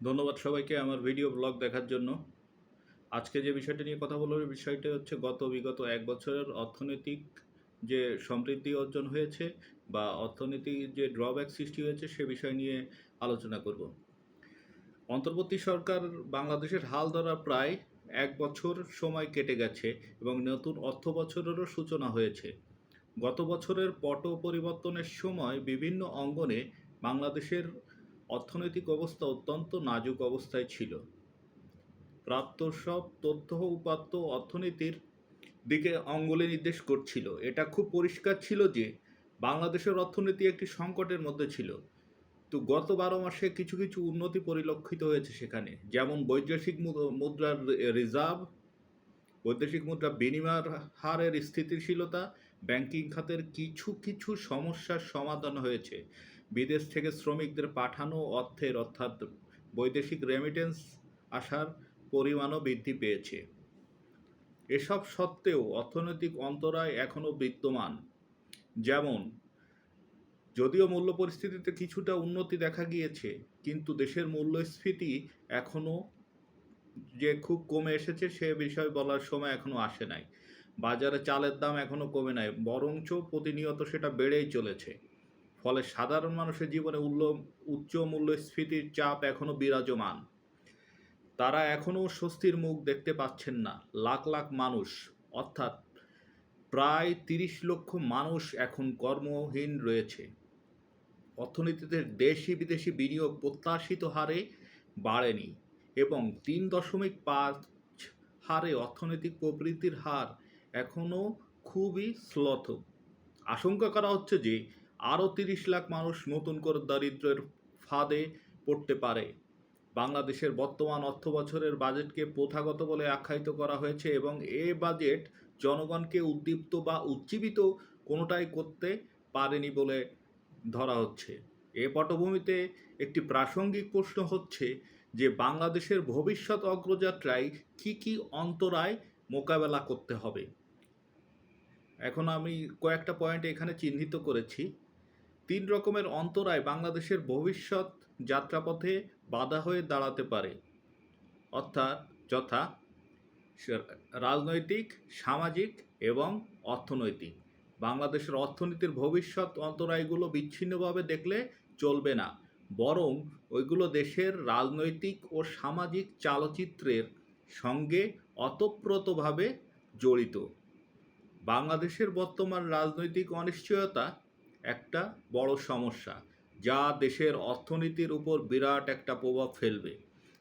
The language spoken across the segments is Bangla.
ধন্যবাদ সবাইকে আমার ভিডিও ব্লগ দেখার জন্য। আজকে যে বিষয়টা নিয়ে কথা বলার বিষয়টা হচ্ছে গত বিগত এক বছরের অর্থনৈতিক যে সমৃদ্ধি অর্জন হয়েছে বা অর্থনীতির যে ড্রব্যাক সৃষ্টি হয়েছে সে বিষয় নিয়ে আলোচনা করব। অন্তর্বর্তী সরকার বাংলাদেশের হাল ধরা প্রায় এক বছর সময় কেটে গেছে এবং নতুন অর্থ বছরেরও সূচনা হয়েছে। গত বছরের পট পরিবর্তনের সময় বিভিন্ন অঙ্গনে বাংলাদেশের অর্থনৈতিক অবস্থা অত্যন্ত নাজুক অবস্থায় ছিল। প্রাপ্ত সব তথ্য উপাত্ত অর্থনীতির দিকে অঙ্গলে নির্দেশ করছিল। এটা খুব পরিষ্কার ছিল যে, বাংলাদেশের অর্থনীতি একটি সংকটের মধ্যে ছিল। তো গত বারো মাসে কিছু কিছু উন্নতি পরিলক্ষিত হয়েছে সেখানে। যেমন বৈদেশিক মুদ্রার রিজার্ভ, বৈদেশিক মুদ্রা বিনিময় হারের স্থিতিশীলতা ব্যাংকিং খাতের কিছু কিছু সমস্যার সমাধান হয়েছে। বিদেশ থেকে শ্রমিকদের পাঠানো অর্থের অর্থাৎ বৈদেশিক রেমিটেন্স আসার পরিমাণও বৃদ্ধি পেয়েছে। এসব সত্ত্বেও অর্থনৈতিক অন্তরায় এখনও বিদ্যমান। যেমন, যদিও মূল্য পরিস্থিতিতে কিছুটা উন্নতি দেখা গিয়েছে, কিন্তু দেশের মূল্যস্ফীতি এখনও যে খুব কমে এসেছে সে বিষয়ে বলার সময় এখনও আসে নাই। বাজারে চালের দাম এখনও কমে নাই, বরঞ্চ প্রতিনিয়ত সেটা বেড়েই চলেছে। ফলে সাধারণ মানুষের জীবনে উল্ল, উচ্চ মূল্যস্ফীতির চাপ এখনও বিরাজমান। তারা এখনও স্বস্তির মুখ দেখতে পাচ্ছেন না, লাখ লাখ মানুষ। অর্থাৎ প্রায় তিরিশ লক্ষ মানুষ এখন কর্মহীন রয়েছে। অর্থনীতিতে দেশি বিদেশি বিনিয়োগ প্রত্যাশিত হারে বাড়েনি এবং তিন দশমিক পাঁচ হারে অর্থনৈতিক প্রবৃদ্ধির হার এখনও খুবই স্লথ আশঙ্কা করা হচ্ছে যে আরও তিরিশ লাখ মানুষ নতুন করে দারিদ্র্যের ফাঁদে পড়তে পারে। বাংলাদেশের বর্তমান অর্থ বছরের বাজেটকে প্রথাগত বলে আখ্যায়িত করা হয়েছে এবং এ বাজেট জনগণকে উদ্দীপ্ত বা উজ্জীবিত কোনোটাই করতে পারেনি বলে ধরা হচ্ছে। এ পটভূমিতে একটি প্রাসঙ্গিক প্রশ্ন হচ্ছে যে বাংলাদেশের ভবিষ্যৎ অগ্রযাত্রায় কি কি অন্তরায় মোকাবেলা করতে হবে। এখন আমি কয়েকটা পয়েন্ট এখানে চিহ্নিত করেছি। তিন রকমের অন্তরায় বাংলাদেশের ভবিষ্যৎ যাত্রাপথে বাধা হয়ে দাঁড়াতে পারে। অর্থাৎ যথা রাজনৈতিক, সামাজিক এবং অর্থনৈতিক। বাংলাদেশের অর্থনীতির ভবিষ্যৎ অন্তরায়গুলো বিচ্ছিন্নভাবে দেখলে চলবে না। বরং ওইগুলো দেশের রাজনৈতিক ও সামাজিক চালচিত্রের সঙ্গে অতপ্রতভাবে জড়িত। বাংলাদেশের বর্তমান রাজনৈতিক অনিশ্চয়তা একটা বড় সমস্যা, যা দেশের অর্থনীতির উপর বিরাট একটা প্রভাব ফেলবে।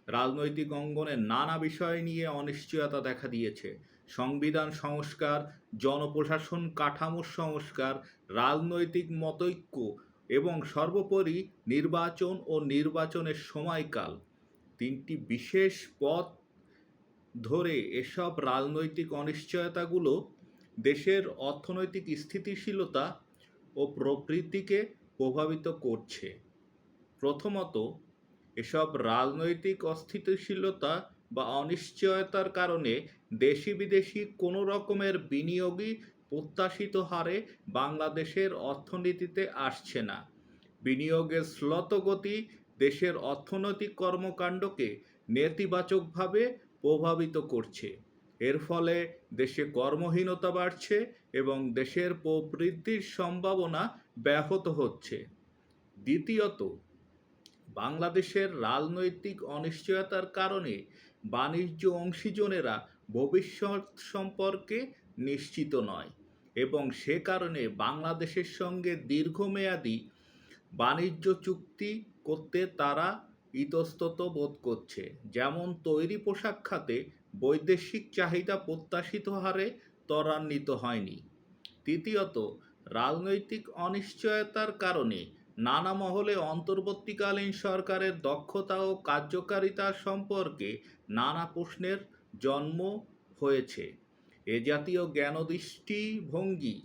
রাজনৈতিক অঙ্গনে নানা বিষয় নিয়ে অনিশ্চয়তা দেখা দিয়েছে। সংবিধান সংস্কার, জনপ্রশাসন কাঠামোর সংস্কার, রাজনৈতিক মতৈক্য এবং সর্বোপরি নির্বাচন ও নির্বাচনের সময়কাল। তিনটি বিশেষ পথ ধরে এসব রাজনৈতিক অনিশ্চয়তাগুলো দেশের অর্থনৈতিক স্থিতিশীলতা ও প্রবৃদ্ধিকে প্রভাবিত করছে। প্রথমত, এসব রাজনৈতিক অস্থিতিশীলতা বা অনিশ্চয়তার কারণে দেশি বিদেশি কোনো রকমের বিনিয়োগই প্রত্যাশিত হারে বাংলাদেশের অর্থনীতিতে আসছে না। বিনিয়োগের শ্লথ গতি দেশের অর্থনৈতিক কর্মকাণ্ডকে নেতিবাচকভাবে প্রভাবিত করছে। এর ফলে দেশে কর্মহীনতা বাড়ছে এবং দেশের প্রবৃদ্ধির সম্ভাবনা ব্যাহত হচ্ছে। দ্বিতীয়ত, বাংলাদেশের রাজনৈতিক অনিশ্চয়তার কারণে বাণিজ্য অংশীজনেরা ভবিষ্যৎ সম্পর্কে নিশ্চিত নয় এবং সে কারণে বাংলাদেশের সঙ্গে দীর্ঘমেয়াদী বাণিজ্য চুক্তি করতে তারা ইতস্তত বোধ করছে। যেমন তৈরি পোশাক খাতে বৈদেশিক চাহিদা প্রত্যাশিত হারে ত্বরান্বিত হয়নি। তৃতীয়ত, রাজনৈতিক অনিশ্চয়তার কারণে নানা মহলে অন্তর্বর্তীকালীন সরকারের দক্ষতা ও কার্যকারিতা সম্পর্কে নানা প্রশ্নের জন্ম হয়েছে। এ জাতীয় জ্ঞানদৃষ্টিভঙ্গি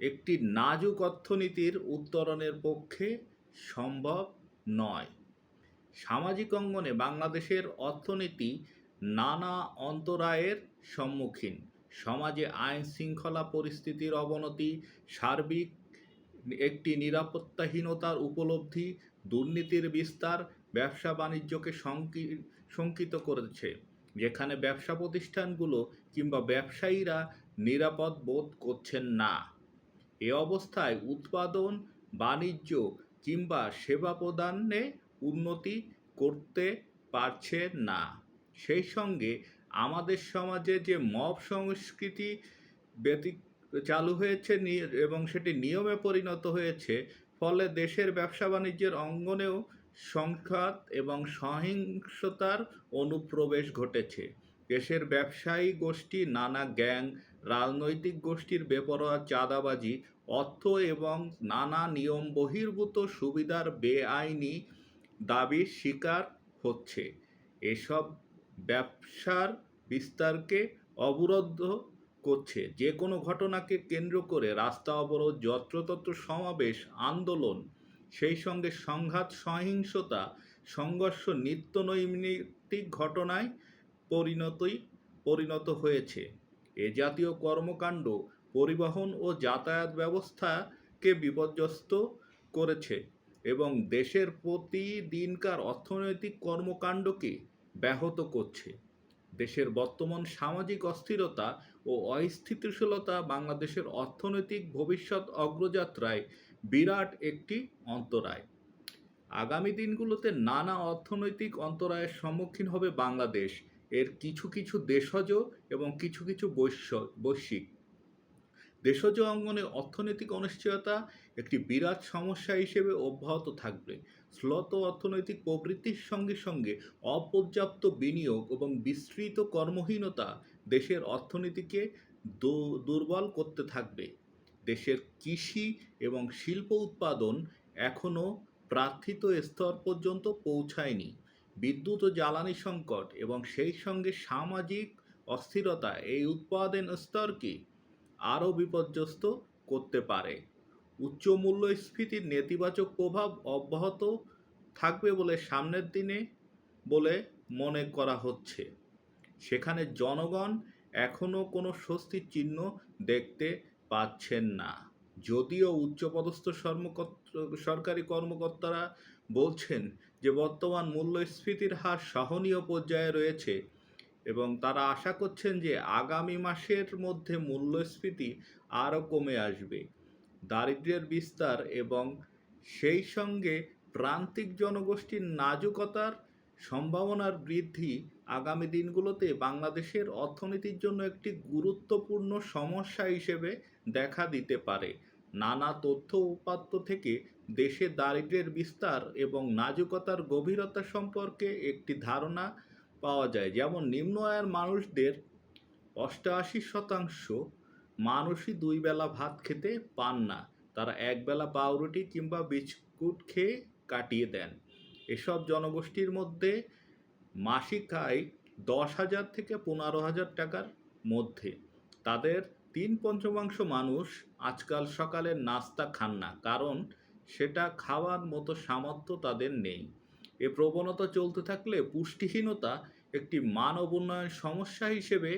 একটি নাজুক অর্থনীতির উত্তরণের পক্ষে সম্ভব নয়। সামাজিক অঙ্গনে বাংলাদেশের অর্থনীতি নানা অন্তরায়ের সম্মুখীন। সমাজে আইন শৃঙ্খলা পরিস্থিতির অবনতি, সার্বিক একটি নিরাপত্তাহীনতার উপলব্ধি, দুর্নীতির বিস্তার ব্যবসা বাণিজ্যকে শঙ্কি- শঙ্কিত করেছে, যেখানে ব্যবসা প্রতিষ্ঠানগুলো কিংবা ব্যবসায়ীরা নিরাপদ বোধ করছেন না। এ অবস্থায় উৎপাদন, বাণিজ্য কিংবা সেবা প্রদানে উন্নতি করতে পারছে না। সেই সঙ্গে আমাদের সমাজে যে মব সংস্কৃতি ব্যতি চালু হয়েছে এবং সেটি নিয়মে পরিণত হয়েছে, ফলে দেশের ব্যবসা বাণিজ্যের অঙ্গনেও সংঘাত এবং সহিংসতার অনুপ্রবেশ ঘটেছে। দেশের ব্যবসায়ী গোষ্ঠী, নানা গ্যাং, রাজনৈতিক গোষ্ঠীর বেপরোয়া চাঁদাবাজি অর্থ এবং নানা নিয়ম বহির্ভূত সুবিধার বেআইনি দাবির শিকার হচ্ছে। এসব ব্যবসার বিস্তারকে অবরুদ্ধ করছে। যে কোনো ঘটনাকে কেন্দ্র করে রাস্তা অবরোধ, যত্রতত্র সমাবেশ, আন্দোলন, সেই সঙ্গে সংঘাত, সহিংসতা, সংঘর্ষ নিত্য নৈমিত্তিক ঘটনায় পরিণতই পরিণত হয়েছে। এ জাতীয় কর্মকাণ্ড পরিবহন ও যাতায়াত ব্যবস্থাকে বিপর্যস্ত করেছে এবং দেশের প্রতিদিনকার অর্থনৈতিক কর্মকাণ্ডকে ব্যাহত করছে। দেশের বর্তমান সামাজিক অস্থিরতা ও অস্থিতিশীলতা বাংলাদেশের অর্থনৈতিক ভবিষ্যৎ অগ্রযাত্রায় বিরাট একটি অন্তরায়। আগামী দিনগুলোতে নানা অর্থনৈতিক অন্তরায়ের সম্মুখীন হবে বাংলাদেশ। এর কিছু কিছু দেশজ এবং কিছু কিছু বৈশ্য, বৈশ্বিক। দেশজ অঙ্গনে অর্থনৈতিক অনিশ্চয়তা একটি বিরাট সমস্যা হিসেবে অব্যাহত থাকবে। শ্লথ অর্থনৈতিক প্রবৃত্তির সঙ্গে সঙ্গে অপর্যাপ্ত বিনিয়োগ এবং বিস্তৃত কর্মহীনতা দেশের অর্থনীতিকে দুর্বল করতে থাকবে। দেশের কৃষি এবং শিল্প উৎপাদন এখনও প্রার্থিত স্তর পর্যন্ত পৌঁছায়নি। বিদ্যুৎ ও জ্বালানি সংকট এবং সেই সঙ্গে সামাজিক অস্থিরতা, এই উৎপাদন স্তরকে আরও বিপর্যস্ত করতে পারে। উচ্চ মূল্যস্ফীতির নেতিবাচক প্রভাব অব্যাহত থাকবে বলে সামনের দিনে বলে মনে করা হচ্ছে। সেখানে জনগণ এখনও কোনো স্বস্তির চিহ্ন দেখতে পাচ্ছেন না। যদিও উচ্চপদস্থ সরকারি কর্মকর্তারা বলছেন যে বর্তমান মূল্যস্ফীতির হার সহনীয় পর্যায়ে রয়েছে। এবং তারা আশা করছেন যে আগামী মাসের মধ্যে মূল্যস্ফীতি আরও কমে আসবে। দারিদ্র্যের বিস্তার এবং সেই সঙ্গে প্রান্তিক জনগোষ্ঠীর নাজুকতার সম্ভাবনার বৃদ্ধি আগামী দিনগুলোতে বাংলাদেশের অর্থনীতির জন্য একটি গুরুত্বপূর্ণ সমস্যা হিসেবে দেখা দিতে পারে। নানা তথ্য উপাত্ত থেকে দেশে দারিদ্র্যের বিস্তার এবং নাজুকতার গভীরতা সম্পর্কে একটি ধারণা পাওয়া যায়। যেমন নিম্ন আয়ের মানুষদের অষ্টআশি শতাংশ মানুষই দুই বেলা ভাত খেতে পান না। তারা একবেলা পাউরুটি কিংবা বিস্কুট খেয়ে কাটিয়ে দেন। এসব জনগোষ্ঠীর মধ্যে মাসিক আয় দশ হাজার থেকে পনেরো হাজার টাকার মধ্যে। তাদের তিন পঞ্চমাংশ মানুষ আজকাল সকালের নাস্তা খান না, কারণ সেটা খাওয়ার মতো সামর্থ্য তাদের নেই। এ প্রবণতা চলতে থাকলে পুষ্টিহীনতা একটি মানব উন্নয়ন সমস্যা হিসেবে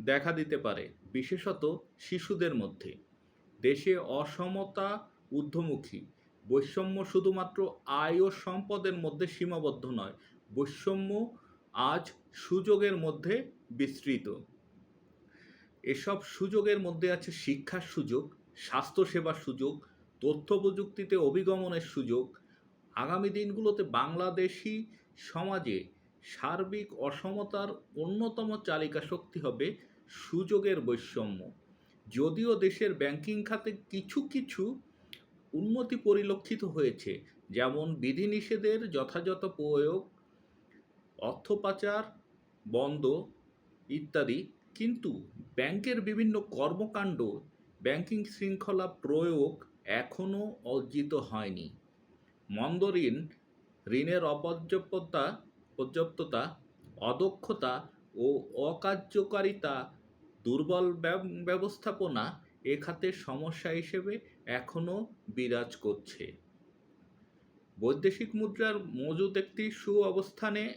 দেখা দিতে পারে, বিশেষত শিশুদের মধ্যে। দেশে অসমতা ঊর্ধ্বমুখী। বৈষম্য শুধুমাত্র আয় ও সম্পদের মধ্যে সীমাবদ্ধ নয়, বৈষম্য আজ সুযোগের মধ্যে বিস্তৃত। এসব সুযোগের মধ্যে আছে শিক্ষার সুযোগ, স্বাস্থ্যসেবার সুযোগ, তথ্য প্রযুক্তিতে অভিগমনের সুযোগ। আগামী দিনগুলোতে বাংলাদেশি সমাজে সার্বিক অসমতার অন্যতম চালিকা শক্তি হবে সুযোগের বৈষম্য। যদিও দেশের ব্যাংকিং খাতে কিছু কিছু উন্নতি পরিলক্ষিত হয়েছে, যেমন বিধিনিষেধের যথাযথ প্রয়োগ, অর্থ পাচার, বন্ধ ইত্যাদি। কিন্তু ব্যাংকের বিভিন্ন কর্মকাণ্ড, ব্যাংকিং শৃঙ্খলা প্রয়োগ এখনও অর্জিত হয়নি। মন্দ ঋণ, ঋণের অপর্যাপ্ততা পর্যাপ্ততা অদক্ষতা ও অকার্যকারিতা, দুর্বল ব্যব- ব্যবস্থাপনা এ খাতের সমস্যা হিসেবে এখনও বিরাজ করছে। বৈদেশিক মুদ্রার মজুদ একটি সুঅবস্থানে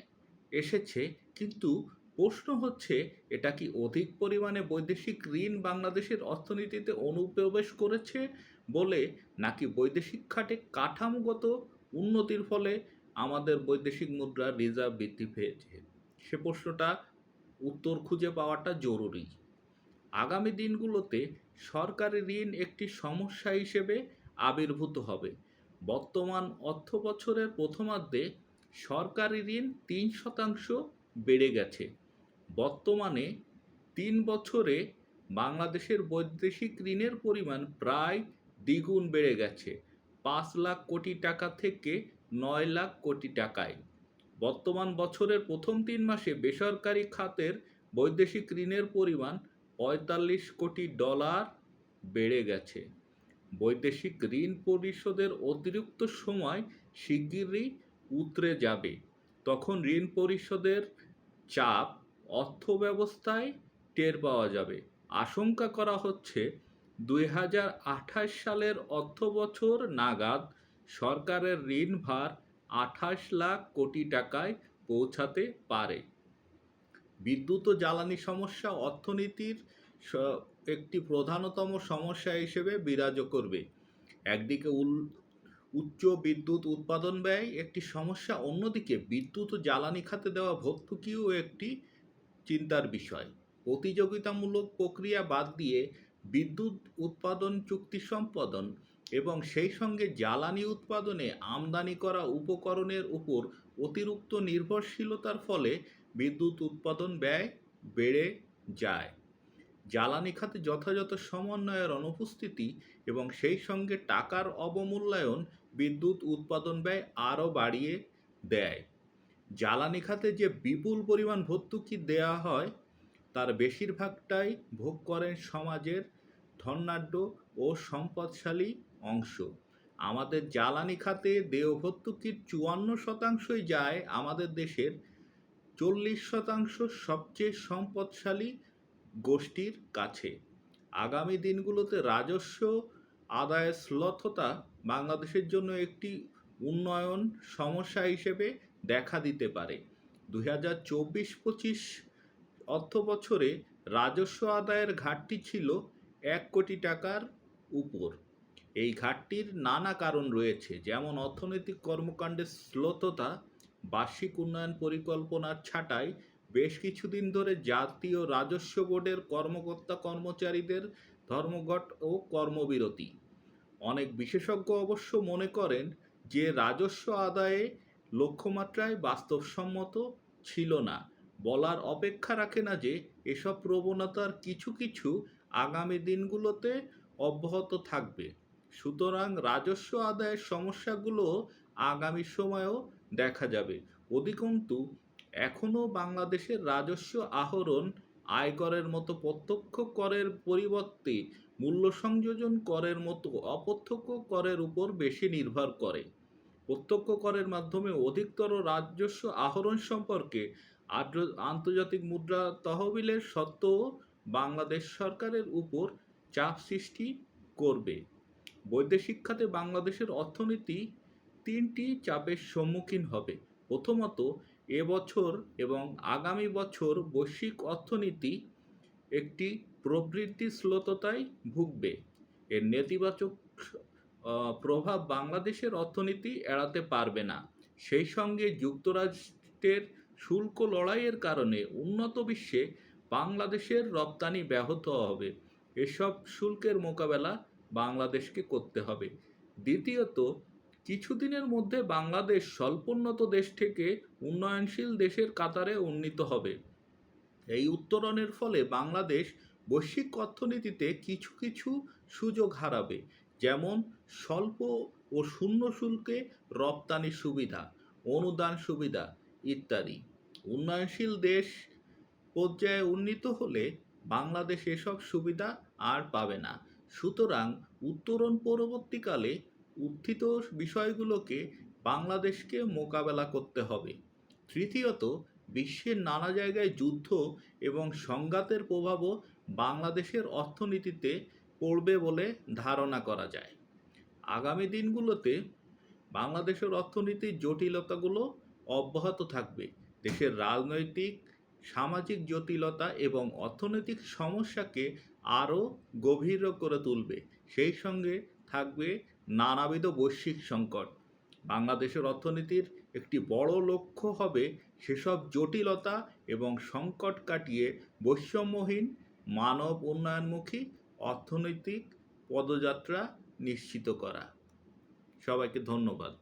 এসেছে, কিন্তু প্রশ্ন হচ্ছে, এটা কি অধিক পরিমাণে বৈদেশিক ঋণ বাংলাদেশের অর্থনীতিতে অনুপ্রবেশ করেছে বলে, নাকি বৈদেশিক খাতে কাঠামোগত উন্নতির ফলে আমাদের বৈদেশিক মুদ্রা রিজার্ভ বৃদ্ধি পেয়েছে। সে প্রশ্নটা উত্তর খুঁজে পাওয়াটা জরুরি। আগামী দিনগুলোতে সরকারি ঋণ একটি সমস্যা হিসেবে আবির্ভূত হবে। বর্তমান অর্থ বছরের প্রথমার্ধে সরকারি ঋণ তিন শতাংশ বেড়ে গেছে। বর্তমানে তিন বছরে বাংলাদেশের বৈদেশিক ঋণের পরিমাণ প্রায় দ্বিগুণ বেড়ে গেছে। পাঁচ লাখ কোটি টাকা থেকে নয় লাখ কোটি টাকায়। বর্তমান বছরের প্রথম তিন মাসে বেসরকারি খাতের বৈদেশিক ঋণের পরিমাণ পঁয়তাল্লিশ কোটি ডলার বেড়ে গেছে। বৈদেশিক ঋণ পরিশোধের অতিরিক্ত সময় শিগগিরই উতরে যাবে। তখন ঋণ পরিশোধের চাপ অর্থব্যবস্থায় টের পাওয়া যাবে। আশঙ্কা করা হচ্ছে দুই হাজার আঠাশ সালের অর্থ বছর নাগাদ সরকারের ঋণ ভার আঠাশ লাখ কোটি টাকায় পৌঁছাতে পারে। বিদ্যুৎ ও জ্বালানি সমস্যা অর্থনীতির একটি প্রধানতম সমস্যা হিসেবে বিরাজ করবে। একদিকে উচ্চ বিদ্যুৎ উৎপাদন ব্যয় একটি সমস্যা, অন্যদিকে বিদ্যুৎ ও জ্বালানি খাতে দেওয়া ভর্তুকিও একটি চিন্তার বিষয়। প্রতিযোগিতামূলক প্রক্রিয়া বাদ দিয়ে বিদ্যুৎ উৎপাদন চুক্তি সম্পাদন এবং সেই সঙ্গে জ্বালানি উৎপাদনে আমদানি করা উপকরণের উপর অতিরিক্ত নির্ভরশীলতার ফলে বিদ্যুৎ উৎপাদন ব্যয় বেড়ে যায়। জ্বালানি খাতে যথাযথ সমন্বয়ের অনুপস্থিতি এবং সেই সঙ্গে টাকার অবমূল্যায়ন বিদ্যুৎ উৎপাদন ব্যয় আরও বাড়িয়ে দেয়। জ্বালানি খাতে যে বিপুল পরিমাণ ভর্তুকি দেওয়া হয়, তার বেশিরভাগটাই ভোগ করেন সমাজের ধনাঢ্য ও সম্পদশালী অংশ। আমাদের জ্বালানি খাতে দেয় ভর্তুকির চুয়ান্ন শতাংশই যায় আমাদের দেশের চল্লিশ শতাংশ সবচেয়ে সম্পদশালী গোষ্ঠীর কাছে। আগামী দিনগুলোতে রাজস্ব আদায়ের শ্লথতা বাংলাদেশের জন্য একটি উন্নয়ন সমস্যা হিসেবে দেখা দিতে পারে। দুই হাজার চব্বিশ পঁচিশ অর্থ বছরে রাজস্ব আদায়ের ঘাটতি ছিল এক কোটি টাকার উপর। এই ঘাটতির নানা কারণ রয়েছে, যেমন অর্থনৈতিক কর্মকাণ্ডের শ্লথতা বার্ষিক উন্নয়ন পরিকল্পনার ছাঁটাই, বেশ কিছুদিন ধরে জাতীয় রাজস্ব বোর্ডের কর্মকর্তা কর্মচারীদের ধর্মঘট ও কর্মবিরতি। অনেক বিশেষজ্ঞ অবশ্য মনে করেন যে রাজস্ব আদায়ে লক্ষ্যমাত্রায় বাস্তবসম্মত ছিল না। বলার অপেক্ষা রাখে না যে এসব প্রবণতার কিছু কিছু আগামী দিনগুলোতে অব্যাহত থাকবে। সুতরাং রাজস্ব আদায়ের সমস্যাগুলো আগামী সময়েও দেখা যাবে। অধিকন্তু এখনও বাংলাদেশের রাজস্ব আহরণ আয়করের মতো প্রত্যক্ষ করের পরিবর্তে মূল্য সংযোজন করের মতো অপ্রত্যক্ষ করের উপর বেশি নির্ভর করে। প্রত্যক্ষ করের মাধ্যমে অধিকতর রাজস্ব আহরণ সম্পর্কে আন্তর্জাতিক মুদ্রা তহবিলের সত্ত্বেও বাংলাদেশ সরকারের উপর চাপ সৃষ্টি করবে। বৈদেশিক খাতে বাংলাদেশের অর্থনীতি তিনটি চাপের সম্মুখীন হবে। প্রথমত এবছর এবং আগামী বছর বৈশ্বিক অর্থনীতি একটি প্রবৃদ্ধি শ্লথতায় ভুগবে। এর নেতিবাচক প্রভাব বাংলাদেশের অর্থনীতি এড়াতে পারবে না। সেই সঙ্গে যুক্তরাষ্ট্রের শুল্ক লড়াইয়ের কারণে উন্নত বিশ্বে বাংলাদেশের রপ্তানি ব্যাহত হবে। এসব শুল্কের মোকাবেলা বাংলাদেশকে করতে হবে। দ্বিতীয়ত, কিছুদিনের মধ্যে বাংলাদেশ স্বল্পোন্নত দেশ থেকে উন্নয়নশীল দেশের কাতারে উন্নীত হবে। এই উত্তরণের ফলে বাংলাদেশ বৈশ্বিক অর্থনীতিতে কিছু কিছু সুযোগ হারাবে, যেমন স্বল্প ও শূন্য শুল্কে রপ্তানি সুবিধা, অনুদান সুবিধা ইত্যাদি। উন্নয়নশীল দেশ পর্যায়ে উন্নীত হলে বাংলাদেশ এসব সুবিধা আর পাবে না। সুতরাং উত্তরণ পরবর্তীকালে উত্থিত বিষয়গুলোকে বাংলাদেশকে মোকাবেলা করতে হবে। তৃতীয়ত, বিশ্বের নানা জায়গায় যুদ্ধ এবং সংঘাতের প্রভাবও বাংলাদেশের অর্থনীতিতে পড়বে বলে ধারণা করা যায়। আগামী দিনগুলোতে বাংলাদেশের অর্থনীতির জটিলতাগুলো অব্যাহত থাকবে। দেশের রাজনৈতিক, সামাজিক জটিলতা এবং অর্থনৈতিক সমস্যাকে আরও গভীর করে তুলবে। সেই সঙ্গে থাকবে নানাবিধ বৈশ্বিক সংকট। বাংলাদেশের অর্থনীতির একটি বড় লক্ষ্য হবে সেসব জটিলতা এবং সংকট কাটিয়ে বৈষম্যহীন, মানব উন্নয়নমুখী, অর্থনৈতিক পদযাত্রা নিশ্চিত করা। সবাইকে ধন্যবাদ।